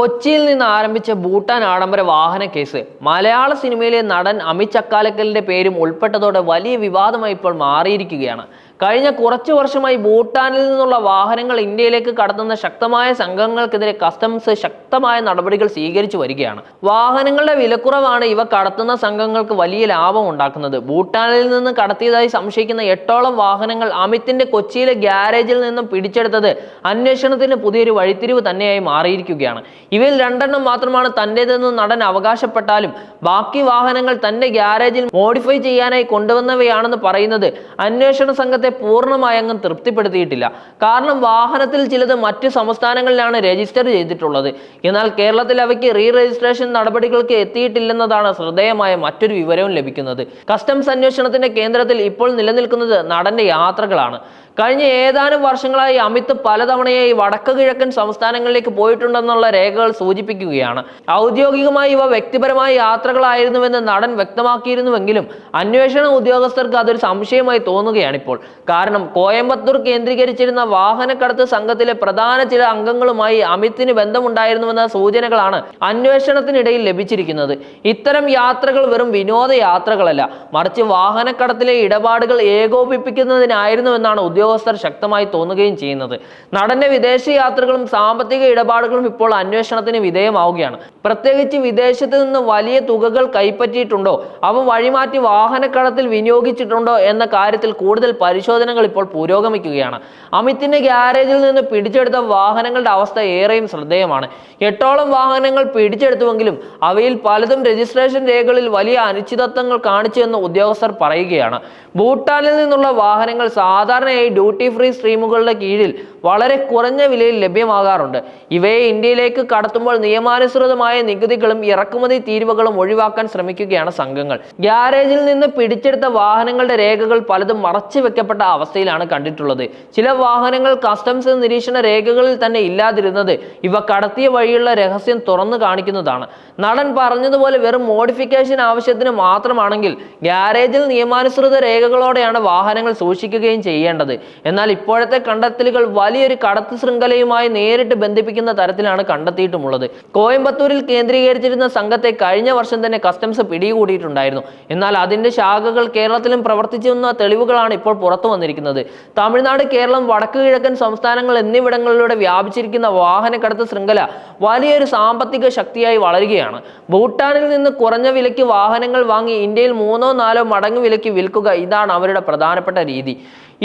കൊച്ചിയിൽ നിന്ന് ആരംഭിച്ച ഭൂട്ടാൻ ആഡംബര വാഹന കേസ്. മലയാള സിനിമയിലെ നടൻ അമിത് ചക്കാലക്കലിന്റെ പേരും ഉൾപ്പെട്ടതോടെ വലിയ വിവാദമായി ഇപ്പോൾ മാറിയിരിക്കുകയാണ്. കഴിഞ്ഞ കുറച്ചു വർഷമായി ഭൂട്ടാനിൽ നിന്നുള്ള വാഹനങ്ങൾ ഇന്ത്യയിലേക്ക് കടത്തുന്ന ശക്തമായ സംഘങ്ങൾക്കെതിരെ കസ്റ്റംസ് ശക്തമായ നടപടികൾ സ്വീകരിച്ചു വരികയാണ്. വാഹനങ്ങളുടെ വിലക്കുറവാണ് ഇവ കടത്തുന്ന സംഘങ്ങൾക്ക് വലിയ ലാഭം ഉണ്ടാക്കുന്നത്. ഭൂട്ടാനിൽ നിന്ന് കടത്തിയതായി സംശയിക്കുന്ന എട്ടോളം വാഹനങ്ങൾ അമിത്തിന്റെ കൊച്ചിയിലെ ഗ്യാരേജിൽ നിന്നും പിടിച്ചെടുത്തത് അന്വേഷണത്തിന് പുതിയൊരു വഴിത്തിരിവ് തന്നെയായി മാറിയിരിക്കുകയാണ്. ഇവയിൽ രണ്ടെണ്ണം മാത്രമാണ് തന്റെതെന്ന് നടൻ അവകാശപ്പെട്ടാലും ബാക്കി വാഹനങ്ങൾ തന്റെ ഗ്യാരേജിൽ മോഡിഫൈ ചെയ്യാനായി കൊണ്ടുവന്നവയാണെന്ന് പറയുന്നത് അന്വേഷണ സംഘത്തെ പൂർണമായി അങ്ങ് തൃപ്തിപ്പെടുത്തിയിട്ടില്ല. കാരണം വാഹനത്തിൽ ചിലത് മറ്റ് സംസ്ഥാനങ്ങളിലാണ് രജിസ്റ്റർ ചെയ്തിട്ടുള്ളത്. എന്നാൽ കേരളത്തിൽ അവയ്ക്ക് റീ രജിസ്ട്രേഷൻ നടപടികൾക്ക് എത്തിയിട്ടില്ലെന്നതാണ് ശ്രദ്ധേയമായ മറ്റൊരു വിവരവും ലഭിക്കുന്നത്. കസ്റ്റംസ് അന്വേഷണത്തിന്റെ കേന്ദ്രത്തിൽ ഇപ്പോൾ നിലനിൽക്കുന്നത് നടന്റെ യാത്രകളാണ്. കഴിഞ്ഞ ഏതാനും വർഷങ്ങളായി അമിത് പലതവണയായി വടക്ക് കിഴക്കൻ സംസ്ഥാനങ്ങളിലേക്ക് പോയിട്ടുണ്ടെന്നുള്ള രേഖകൾ സൂചിപ്പിക്കുകയാണ്. ഔദ്യോഗികമായി ഇവ വ്യക്തിപരമായ യാത്രകളായിരുന്നുവെന്ന് നടൻ വ്യക്തമാക്കിയിരുന്നുവെങ്കിലും അന്വേഷണ ഉദ്യോഗസ്ഥർക്ക് അതൊരു സംശയമായി തോന്നുകയാണിപ്പോൾ. കാരണം കോയമ്പത്തൂർ കേന്ദ്രീകരിച്ചിരുന്ന വാഹനക്കടത്ത് സംഘത്തിലെ പ്രധാന ചില അംഗങ്ങളുമായി അമിത്തിന് ബന്ധമുണ്ടായിരുന്നുവെന്ന സൂചനകളാണ് അന്വേഷണത്തിനിടയിൽ ലഭിച്ചിരിക്കുന്നത്. ഇത്തരം യാത്രകൾ വെറും വിനോദ യാത്രകളല്ല മറിച്ച് വാഹനക്കടത്തിലെ ഇടപാടുകൾ ഏകോപിപ്പിക്കുന്നതിനായിരുന്നുവെന്നാണ് ഉദ്യോഗസ്ഥർ ശക്തമായി തോന്നുകയും ചെയ്യുന്നത്. നടന്റെ വിദേശ യാത്രകളും സാമ്പത്തിക ഇടപാടുകളും ഇപ്പോൾ അന്വേഷണത്തിന് വിധേയമാവുകയാണ്. പ്രത്യേകിച്ച് വിദേശത്ത് നിന്ന് വലിയ തുകകൾ കൈപ്പറ്റിയിട്ടുണ്ടോ? അവ വഴിമാറ്റി വാഹനക്കടത്തിൽ വിനിയോഗിച്ചിട്ടുണ്ടോ? എന്ന കാര്യത്തിൽ കൂടുതൽ പരിശോധനകൾ ഇപ്പോൾ പുരോഗമിക്കുകയാണ്. അമിത്തിന്റെ ഗ്യാരേജിൽ നിന്ന് പിടിച്ചെടുത്ത വാഹനങ്ങളുടെ അവസ്ഥ ഏറെയും ശ്രദ്ധേയമാണ്. എട്ടോളം വാഹനങ്ങൾ പിടിച്ചെടുത്തുവെങ്കിലും അവയിൽ പലതും രജിസ്ട്രേഷൻ രേഖകളിൽ വലിയ അനിശ്ചിതത്വങ്ങൾ കാണിച്ചു എന്ന് ഉദ്യോഗസ്ഥർ പറയുകയാണ്. ഭൂട്ടാനിൽ നിന്നുള്ള വാഹനങ്ങൾ സാധാരണയായി ഡ്യൂട്ടി ഫ്രീ സ്ട്രീമുകളുടെ കീഴിൽ വളരെ കുറഞ്ഞ വിലയിൽ ലഭ്യമാകാറുണ്ട്. ഇവയെ ഇന്ത്യയിലേക്ക് കടത്തുമ്പോൾ നിയമാനുസൃതമായ നികുതികളും ഇറക്കുമതി തീരുവകളും ഒഴിവാക്കാൻ ശ്രമിക്കുകയാണ് സംഘങ്ങൾ. ഗ്യാരേജിൽ നിന്ന് പിടിച്ചെടുത്ത വാഹനങ്ങളുടെ രേഖകൾ പലതും മറച്ചു വെക്കപ്പെട്ട അവസ്ഥയിലാണ് കണ്ടിട്ടുള്ളത്. ചില വാഹനങ്ങൾ കസ്റ്റംസ് നിരീക്ഷണ രേഖകളിൽ തന്നെ ഇല്ലാതിരുന്നത് ഇവ കടത്തിയ വഴിയുള്ള രഹസ്യം തുറന്നു കാണിക്കുന്നതാണ്. നടൻ പറഞ്ഞതുപോലെ വെറും മോഡിഫിക്കേഷൻ ആവശ്യത്തിന് മാത്രമാണെങ്കിൽ ഗ്യാരേജിൽ നിയമാനുസൃത രേഖകളോടെയാണ് വാഹനങ്ങൾ സൂക്ഷിക്കുകയും ചെയ്യേണ്ടത്. എന്നാൽ ഇപ്പോഴത്തെ കണ്ടെത്തലുകൾ വലിയൊരു കടത്ത് ശൃംഖലയുമായി നേരിട്ട് ബന്ധിപ്പിക്കുന്ന തരത്തിലാണ് കണ്ടെത്തിയിട്ടുമുള്ളത്. കോയമ്പത്തൂരിൽ കേന്ദ്രീകരിച്ചിരുന്ന സംഘത്തെ കഴിഞ്ഞ വർഷം തന്നെ കസ്റ്റംസ് പിടികൂടിയിട്ടുണ്ടായിരുന്നു. എന്നാൽ അതിന്റെ ശാഖകൾ കേരളത്തിലും പ്രവർത്തിച്ചുവെന്ന തെളിവുകളാണ് ഇപ്പോൾ പുറത്തു വന്നിരിക്കുന്നത്. തമിഴ്നാട് കേരളം വടക്ക് കിഴക്കൻ സംസ്ഥാനങ്ങൾ എന്നിവിടങ്ങളിലൂടെ വ്യാപിച്ചിരിക്കുന്ന വാഹനക്കടത്ത് ശൃംഖല വലിയൊരു സാമ്പത്തിക ശക്തിയായി വളരുകയാണ്. ഭൂട്ടാനിൽ നിന്ന് കുറഞ്ഞ വിലയ്ക്ക് വാഹനങ്ങൾ വാങ്ങി ഇന്ത്യയിൽ മൂന്നോ നാലോ മടങ്ങ് വിലയ്ക്ക് വിൽക്കുക ഇതാണ് അവരുടെ പ്രധാനപ്പെട്ട രീതി.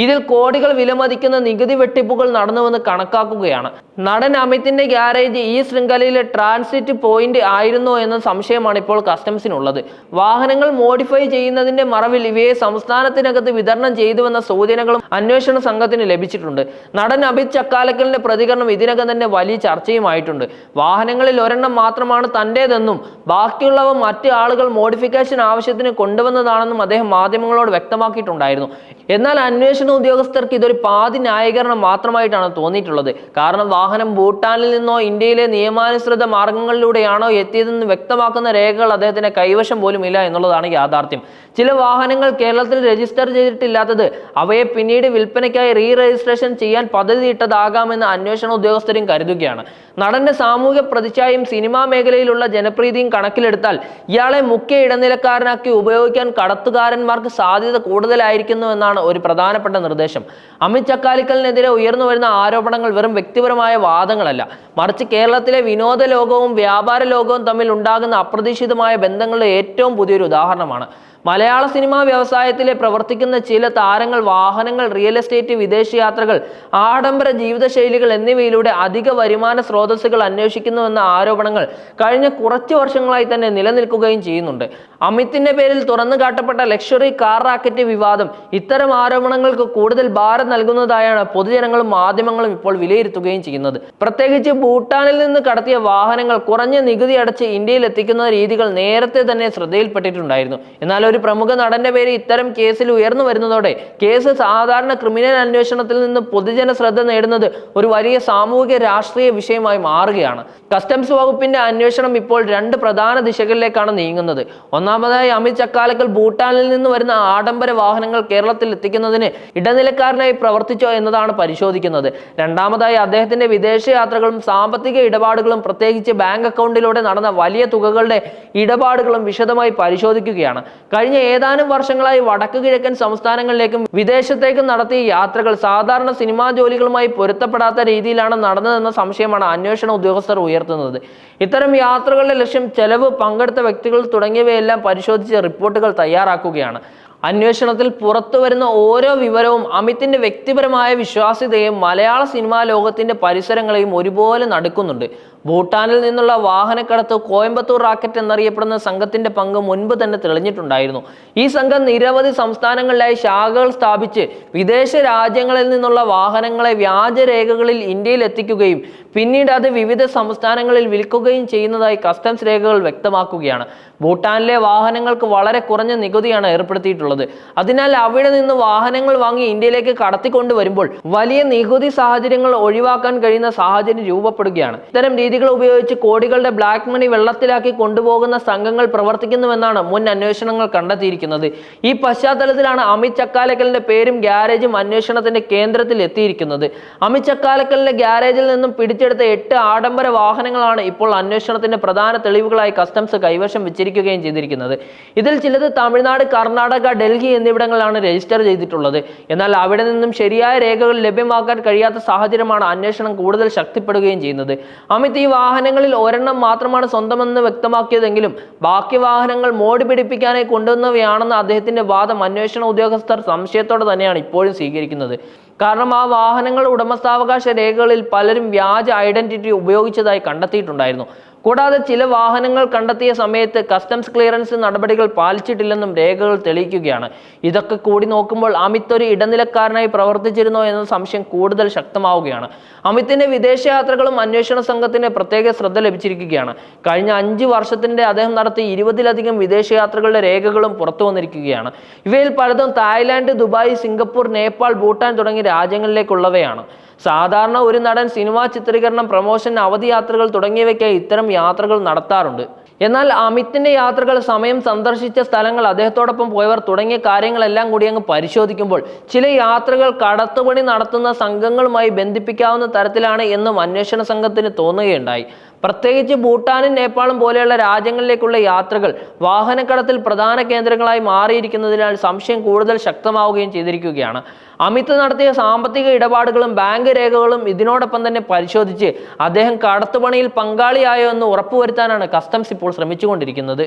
ഇതിൽ കോടികൾ വിലമതിക്കുന്ന നികുതി വെട്ടിപ്പുകൾ നടന്നുവെന്ന് കണക്കാക്കുകയാണ്. നടൻ അമിത്തിന്റെ ഗ്യാരേജ് ഈ ശൃംഖലയിലെ ട്രാൻസിറ്റ് പോയിന്റ് ആയിരുന്നോ എന്ന സംശയമാണ് ഇപ്പോൾ കസ്റ്റംസിനുള്ളത്. വാഹനങ്ങൾ മോഡിഫൈ ചെയ്യുന്നതിന്റെ മറവിൽ ഇവയെ സംസ്ഥാനത്തിനകത്ത് വിതരണം ചെയ്തുവെന്ന സൂചനകളും അന്വേഷണ സംഘത്തിന് ലഭിച്ചിട്ടുണ്ട്. നടൻ അമിത് ചക്കാലക്കലിന്റെ പ്രതികരണം ഇതിനകം തന്നെ വലിയ ചർച്ചയുമായിട്ടുണ്ട്. വാഹനങ്ങളിൽ ഒരെണ്ണം മാത്രമാണ് തന്റേതെന്നും ബാക്കിയുള്ളവ മറ്റ് ആളുകൾ മോഡിഫിക്കേഷൻ ആവശ്യത്തിന് കൊണ്ടുവന്നതാണെന്നും അദ്ദേഹം മാധ്യമങ്ങളോട് വ്യക്തമാക്കിയിട്ടുണ്ടായിരുന്നു. എന്നാൽ അന്വേഷണ ഉദ്യോഗസ്ഥർക്ക് ഇതൊരു പാതി ന്യായീകരണം മാത്രമായിട്ടാണ് തോന്നിയിട്ടുള്ളത്. കാരണം വാഹനം ഭൂട്ടാനിൽ നിന്നോ ഇന്ത്യയിലെ നിയമാനുസൃത മാർഗങ്ങളിലൂടെയാണോ എത്തിയതെന്ന് വ്യക്തമാക്കുന്ന രേഖകൾ അദ്ദേഹത്തിന്റെ കൈവശം പോലും ഇല്ല എന്നുള്ളതാണ് യാഥാർത്ഥ്യം. ചില വാഹനങ്ങൾ കേരളത്തിൽ രജിസ്റ്റർ ചെയ്തിട്ടില്ലാത്തത് അവയെ പിന്നീട് വിൽപ്പനയ്ക്കായി റീ രജിസ്ട്രേഷൻ ചെയ്യാൻ പദ്ധതിയിട്ടതാകാമെന്ന് അന്വേഷണ ഉദ്യോഗസ്ഥരും കരുതുകയാണ്. നടന്റെ സാമൂഹ്യ പ്രതിച്ഛായും സിനിമാ മേഖലയിലുള്ള ജനപ്രീതിയും കണക്കിലെടുത്താൽ ഇയാളെ മുഖ്യ ഇടനിലക്കാരനാക്കി ഉപയോഗിക്കാൻ കടത്തുകാരന്മാർക്ക് സാധ്യത കൂടുതലായിരിക്കുന്നു എന്നാണ് ഒരു പ്രധാനപ്പെട്ട നിർദ്ദേശം. അമിത് ചക്കാലിക്കലിനെതിരെ ഉയർന്നു വരുന്ന ആരോപണങ്ങൾ വെറും വ്യക്തിപരമായ വാദങ്ങളല്ല. മറിച്ച് കേരളത്തിലെ വിനോദ ലോകവും വ്യാപാര ലോകവും തമ്മിൽ ഉണ്ടാകുന്ന അപ്രതീക്ഷിതമായ ബന്ധങ്ങളുടെ ഏറ്റവും പുതിയൊരു ഉദാഹരണമാണ്. മലയാള സിനിമാ വ്യവസായത്തിലെ പ്രവർത്തിക്കുന്ന ചില താരങ്ങൾ വാഹനങ്ങൾ റിയൽ എസ്റ്റേറ്റ് വിദേശയാത്രകൾ ആഡംബര ജീവിതശൈലികൾ എന്നിവയിലൂടെ അധിക വരുമാന സ്രോതസ്സുകൾ അന്വേഷിക്കുന്നുവെന്ന ആരോപണങ്ങൾ കഴിഞ്ഞ കുറച്ച് വർഷങ്ങളായി തന്നെ നിലനിൽക്കുകയും ചെയ്യുന്നുണ്ട്. അമിത്തിന്റെ പേരിൽ തുറന്നു കാട്ടപ്പെട്ട ലക്ഷറി കാർ റാക്കറ്റ് വിവാദം ഇത്തരം ആരോപണങ്ങൾക്ക് കൂടുതൽ ഭാരം നൽകുന്നതായാണ് പൊതുജനങ്ങളും മാധ്യമങ്ങളും ഇപ്പോൾ വിലയിരുത്തുകയും ചെയ്യുന്നത്. പ്രത്യേകിച്ച് ഭൂട്ടാനിൽ നിന്ന് കടത്തിയ വാഹനങ്ങൾ കുറഞ്ഞ നികുതി അടച്ച് ഇന്ത്യയിൽ എത്തിക്കുന്ന രീതികൾ നേരത്തെ തന്നെ ശ്രദ്ധയിൽപ്പെട്ടിട്ടുണ്ടായിരുന്നു. എന്നാൽ ഒരു പ്രമുഖ നടന്റെ പേര് ഇത്തരം കേസിൽ ഉയർന്നു വരുന്നതോടെ കേസ് സാധാരണ ക്രിമിനൽ അന്വേഷണത്തിൽ നിന്ന് പൊതുജന ശ്രദ്ധ നേടുന്നത് ഒരു വലിയ സാമൂഹിക രാഷ്ട്രീയ വിഷയമായി മാറുകയാണ്. കസ്റ്റംസ് വകുപ്പിന്റെ അന്വേഷണം ഇപ്പോൾ രണ്ട് പ്രധാന ദിശകളിലേക്കാണ് നീങ്ങുന്നത്. ഒന്നാമതായി അമിത് ചക്കാലക്കൽ ഭൂട്ടാനിൽ നിന്ന് വരുന്ന ആഡംബര വാഹനങ്ങൾ കേരളത്തിൽ എത്തിക്കുന്നതിന് ഇടനിലക്കാരനായി പ്രവർത്തിച്ചോ എന്നതാണ് പരിശോധിക്കുന്നത്. രണ്ടാമതായി അദ്ദേഹത്തിന്റെ വിദേശ യാത്രകളും സാമ്പത്തിക ഇടപാടുകളും പ്രത്യേകിച്ച് ബാങ്ക് അക്കൗണ്ടിലൂടെ നടന്ന വലിയ തുകകളുടെ ഇടപാടുകളും വിശദമായി പരിശോധിക്കുകയാണ്. കഴിഞ്ഞ ഏതാനും വർഷങ്ങളായി വടക്കു കിഴക്കൻ സംസ്ഥാനങ്ങളിലേക്കും വിദേശത്തേക്കും നടത്തിയ യാത്രകൾ സാധാരണ സിനിമാ ജോലികളുമായി പൊരുത്തപ്പെടാത്ത രീതിയിലാണ് നടന്നതെന്ന സംശയമാണ് അന്വേഷണ ഉദ്യോഗസ്ഥർ ഉയർത്തുന്നത്. ഇത്തരം യാത്രകളുടെ ലക്ഷ്യം ചെലവ് പങ്കെടുത്ത വ്യക്തികൾ തുടങ്ങിയവയെല്ലാം പരിശോധിച്ച് റിപ്പോർട്ടുകൾ തയ്യാറാക്കുകയാണ്. അന്വേഷണത്തിൽ പുറത്തു വരുന്ന ഓരോ വിവരവും അമിത്തിന്റെ വ്യക്തിപരമായ വിശ്വാസ്യതയും മലയാള സിനിമാ ലോകത്തിന്റെ പരിസരങ്ങളെയും ഒരുപോലെ നടക്കുന്നുണ്ട്. ഭൂട്ടാനിൽ നിന്നുള്ള വാഹനക്കടത്ത് കോയമ്പത്തൂർ റാക്കറ്റ് എന്നറിയപ്പെടുന്ന സംഘത്തിന്റെ പങ്ക് മുൻപ് തന്നെ തെളിഞ്ഞിട്ടുണ്ടായിരുന്നു. ഈ സംഘം നിരവധി സംസ്ഥാനങ്ങളിലായി ശാഖകൾ സ്ഥാപിച്ച് വിദേശ രാജ്യങ്ങളിൽ നിന്നുള്ള വാഹനങ്ങളെ വ്യാജരേഖകളിൽ ഇന്ത്യയിൽ എത്തിക്കുകയും പിന്നീട് അത് വിവിധ സംസ്ഥാനങ്ങളിൽ വിൽക്കുകയും ചെയ്യുന്നതായി കസ്റ്റംസ് രേഖകൾ വ്യക്തമാക്കുകയാണ്. ഭൂട്ടാനിലെ വാഹനങ്ങൾക്ക് വളരെ കുറഞ്ഞ നികുതിയാണ് ഏർപ്പെടുത്തിയിട്ടുള്ളത്. അതിനാൽ അവിടെ നിന്ന് വാഹനങ്ങൾ വാങ്ങി ഇന്ത്യയിലേക്ക് കടത്തിക്കൊണ്ടുവരുമ്പോൾ വലിയ നികുതി സാഹചര്യങ്ങൾ ഒഴിവാക്കാൻ കഴിയുന്ന സാഹചര്യം രൂപപ്പെടുകയാണ്. ഇത്തരം രീതികൾ ഉപയോഗിച്ച് കോടികളുടെ ബ്ലാക്ക് മണി വെള്ളത്തിലാക്കി കൊണ്ടുപോകുന്ന സംഘങ്ങൾ പ്രവർത്തിക്കുന്നുവെന്നാണ് മുൻ അന്വേഷണങ്ങൾ കണ്ടെത്തിയിരിക്കുന്നത്. ഈ പശ്ചാത്തലത്തിലാണ് അമിത് ചക്കാലക്കലിന്റെ പേരും ഗ്യാരേജും അന്വേഷണത്തിന്റെ കേന്ദ്രത്തിൽ എത്തിയിരിക്കുന്നത്. അമിത് ചക്കാലക്കലിന്റെ ഗ്യാരേജിൽ നിന്നും പിടിച്ചെടുത്ത എട്ട് ആഡംബര വാഹനങ്ങളാണ് ഇപ്പോൾ അന്വേഷണത്തിന്റെ പ്രധാന തെളിവുകളായി കസ്റ്റംസ് കൈവശം വെച്ചിരിക്കുകയും ചെയ്തിരിക്കുന്നത്. ഇതിൽ ചിലത് തമിഴ്നാട് കർണാടക ഡൽഹി എന്നിവിടങ്ങളിലാണ് രജിസ്റ്റർ ചെയ്തിട്ടുള്ളത്. എന്നാൽ അവിടെ നിന്നും ശരിയായ രേഖകൾ ലഭ്യമാക്കാൻ കഴിയാത്ത സാഹചര്യമാണ് അന്വേഷണം കൂടുതൽ ശക്തിപ്പെടുകയും ചെയ്യുന്നത്. അമിത് വാഹനങ്ങളിൽ ഒരെണ്ണം മാത്രമാണ് സ്വന്തമെന്ന് വ്യക്തമാക്കിയതെങ്കിലും ബാക്കി വാഹനങ്ങൾ മോടി പിടിപ്പിക്കാനായി കൊണ്ടുവന്നവയാണെന്ന് അദ്ദേഹത്തിന്റെ വാദം അന്വേഷണ ഉദ്യോഗസ്ഥർ സംശയത്തോടെ തന്നെയാണ് ഇപ്പോഴും സ്വീകരിക്കുന്നത്. കാരണം ആ വാഹനങ്ങളുടെ ഉടമസ്ഥാവകാശ രേഖകളിൽ പലരും വ്യാജ ഐഡന്റിറ്റി ഉപയോഗിച്ചതായി കണ്ടെത്തിയിട്ടുണ്ടായിരുന്നു. കൂടാതെ ചില വാഹനങ്ങൾ കണ്ടെത്തിയ സമയത്ത് കസ്റ്റംസ് ക്ലിയറൻസ് നടപടികൾ പാലിച്ചിട്ടില്ലെന്നും രേഖകൾ തെളിയിക്കുകയാണ്. ഇതൊക്കെ കൂടി നോക്കുമ്പോൾ അമിത് ഒരു ഇടനിലക്കാരനായി പ്രവർത്തിച്ചിരുന്നോ എന്ന സംശയം കൂടുതൽ ശക്തമാവുകയാണ്. അമിത്തിന്റെ വിദേശയാത്രകളും അന്വേഷണ സംഘത്തിന് പ്രത്യേക ശ്രദ്ധ ലഭിച്ചിരിക്കുകയാണ്. കഴിഞ്ഞ അഞ്ച് വർഷത്തിന്റെ അദ്ദേഹം നടത്തിയ ഇരുപതിലധികം വിദേശയാത്രകളുടെ രേഖകളും പുറത്തു വന്നിരിക്കുകയാണ്. ഇവയിൽ പലതും Thailand Dubai Singapore Nepal Bhutan തുടങ്ങിയ രാജ്യങ്ങളിലേക്കുള്ളവയാണ്. സാധാരണ ഒരു നടൻ സിനിമാ ചിത്രീകരണം പ്രമോഷൻ അവധി യാത്രകൾ തുടങ്ങിയവയ്ക്കായി ഇത്തരം യാത്രകൾ നടത്താറുണ്ട്. എന്നാൽ അമിത്തിന്റെ യാത്രകൾ സമയം സന്ദർശിച്ച സ്ഥലങ്ങൾ അദ്ദേഹത്തോടൊപ്പം പോയവർ തുടങ്ങിയ കാര്യങ്ങളെല്ലാം കൂടി അങ്ങ് പരിശോധിക്കുമ്പോൾ ചില യാത്രകൾ കടത്തുപണി നടത്തുന്ന സംഘങ്ങളുമായി ബന്ധിപ്പിക്കാവുന്ന തരത്തിലാണ് എന്നും അന്വേഷണ സംഘത്തിന് തോന്നുകയുണ്ടായി. പ്രത്യേകിച്ച് ഭൂട്ടാനും നേപ്പാളും പോലെയുള്ള രാജ്യങ്ങളിലേക്കുള്ള യാത്രകൾ വാഹനക്കടത്തിൽ പ്രധാന കേന്ദ്രങ്ങളായി മാറിയിരിക്കുന്നതിനാൽ സംശയം കൂടുതൽ ശക്തമാവുകയും ചെയ്തിരിക്കുകയാണ്. അമിത് നടത്തിയ സാമ്പത്തിക ഇടപാടുകളും ബാങ്ക് രേഖകളും ഇതിനോടൊപ്പം തന്നെ പരിശോധിച്ച് അദ്ദേഹം കടത്തുപണിയിൽ പങ്കാളിയായോ എന്ന് ഉറപ്പുവരുത്താനാണ് കസ്റ്റംസ് ഇപ്പോൾ ശ്രമിച്ചുകൊണ്ടിരിക്കുന്നത്.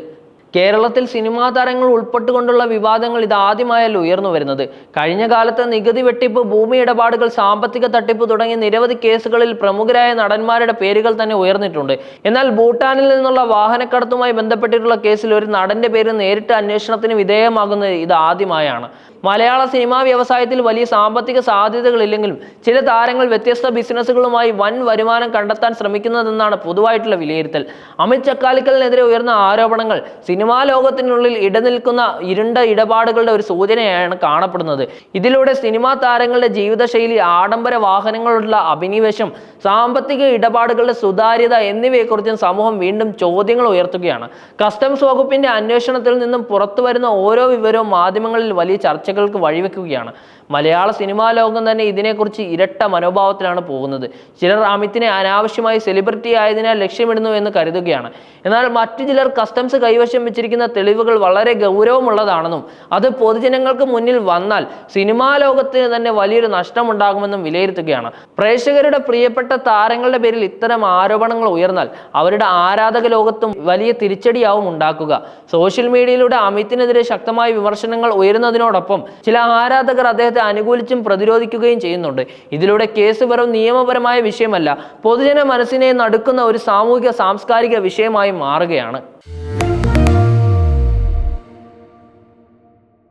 കേരളത്തിൽ സിനിമാ താരങ്ങൾ ഉൾപ്പെട്ടുകൊണ്ടുള്ള വിവാദങ്ങൾ ഇതാദ്യമായല്ല ഉയർന്നു വരുന്നത്. കഴിഞ്ഞ കാലത്ത് നികുതി വെട്ടിപ്പ് ഭൂമി ഇടപാടുകൾ സാമ്പത്തിക തട്ടിപ്പ് തുടങ്ങിയ നിരവധി കേസുകളിൽ പ്രമുഖരായ നടന്മാരുടെ പേരുകൾ തന്നെ ഉയർന്നിട്ടുണ്ട്. എന്നാൽ ഭൂട്ടാനിൽ നിന്നുള്ള വാഹനക്കടത്തുമായി ബന്ധപ്പെട്ടിട്ടുള്ള കേസിൽ ഒരു നടന്റെ പേര് നേരിട്ട് അന്വേഷണത്തിന് വിധേയമാകുന്നത് ഇത് ആദ്യമായാണ്. മലയാള സിനിമാ വ്യവസായത്തിൽ വലിയ സാമ്പത്തിക സാധ്യതകളില്ലെങ്കിലും ചില താരങ്ങൾ വ്യത്യസ്ത ബിസിനസ്സുകളുമായി വൻ വരുമാനം കണ്ടെത്താൻ ശ്രമിക്കുന്നതെന്നാണ് പൊതുവായിട്ടുള്ള വിലയിരുത്തൽ. അമിത് ചക്കാലിക്കലിനെതിരെ ഉയർന്ന ആരോപണങ്ങൾ സിനിമാ ലോകത്തിനുള്ളിൽ ഇടനിൽക്കുന്ന ഇരുണ്ട ഇടപാടുകളുടെ ഒരു സൂചനയാണ് കാണപ്പെടുന്നത്. ഇതിലൂടെ സിനിമാ താരങ്ങളുടെ ജീവിതശൈലി ആഡംബര വാഹനങ്ങളുള്ള അഭിനിവേശം സാമ്പത്തിക ഇടപാടുകളുടെ സുതാര്യത എന്നിവയെക്കുറിച്ചും സമൂഹം വീണ്ടും ചോദ്യങ്ങൾ ഉയർത്തുകയാണ്. കസ്റ്റംസ് വകുപ്പിന്റെ അന്വേഷണത്തിൽ നിന്നും പുറത്തുവരുന്ന ഓരോ വിവരവും മാധ്യമങ്ങളിൽ വലിയ ചർച്ചകൾക്ക് വഴിവെക്കുകയാണ്. മലയാള സിനിമാ ലോകം തന്നെ ഇതിനെക്കുറിച്ച് ഇരട്ട മനോഭാവത്തിലാണ് പോകുന്നത്. ചിലർ അമിത്തിനെ അനാവശ്യമായി സെലിബ്രിറ്റി ആയതിനാൽ ലക്ഷ്യമിടുന്നു എന്ന് കരുതുകയാണ്. എന്നാൽ മറ്റു ചിലർ കസ്റ്റംസ് കൈവശം വെച്ചിരിക്കുന്ന തെളിവുകൾ വളരെ ഗൗരവമുള്ളതാണെന്നും അത് പൊതുജനങ്ങൾക്ക് മുന്നിൽ വന്നാൽ സിനിമാ ലോകത്തിന് തന്നെ വലിയൊരു നഷ്ടമുണ്ടാകുമെന്നും വിലയിരുത്തുകയാണ്. പ്രേക്ഷകരുടെ പ്രിയപ്പെട്ട താരങ്ങളുടെ പേരിൽ ഇത്തരം ആരോപണങ്ങൾ ഉയർന്നാൽ അവരുടെ ആരാധക ലോകത്തും വലിയ തിരിച്ചടിയാവും ഉണ്ടാക്കുക. സോഷ്യൽ മീഡിയയിലൂടെ അമിത്തിനെതിരെ ശക്തമായ വിമർശനങ്ങൾ ഉയരുന്നതിനോടൊപ്പം ചില ആരാധകർ അദ്ദേഹത്തെ അനുകൂലിച്ചും പ്രതിരോധിക്കുകയും ചെയ്യുന്നുണ്ട്. ഇതിലൂടെ കേസ് വെറും നിയമപരമായ വിഷയമല്ല. പൊതുജന മനസ്സിനെ നടുക്കുന്ന ഒരു സാമൂഹിക സാംസ്കാരിക വിഷയമായി മാറുകയാണ്.